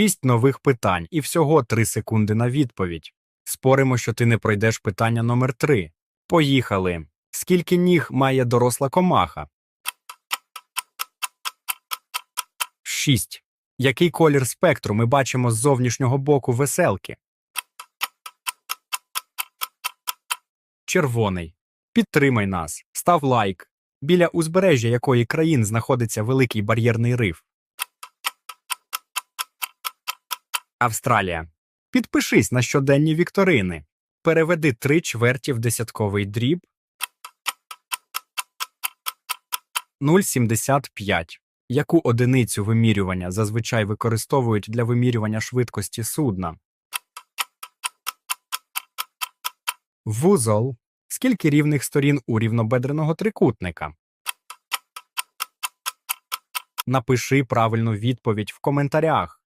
Шість нових питань і всього три секунди на відповідь. Споримо, що ти не пройдеш питання номер три. Поїхали. Скільки ніг має доросла комаха? Шість. Який колір спектру ми бачимо з зовнішнього боку веселки? Червоний. Підтримай нас. Став лайк. Біля узбережжя якої країн знаходиться великий бар'єрний риф? Австралія. Підпишись на щоденні вікторини. Переведи три чверті в десятковий дріб. 0,75. Яку одиницю вимірювання зазвичай використовують для вимірювання швидкості судна? Вузол. Скільки рівних сторін у рівнобедреного трикутника? Напиши правильну відповідь в коментарях.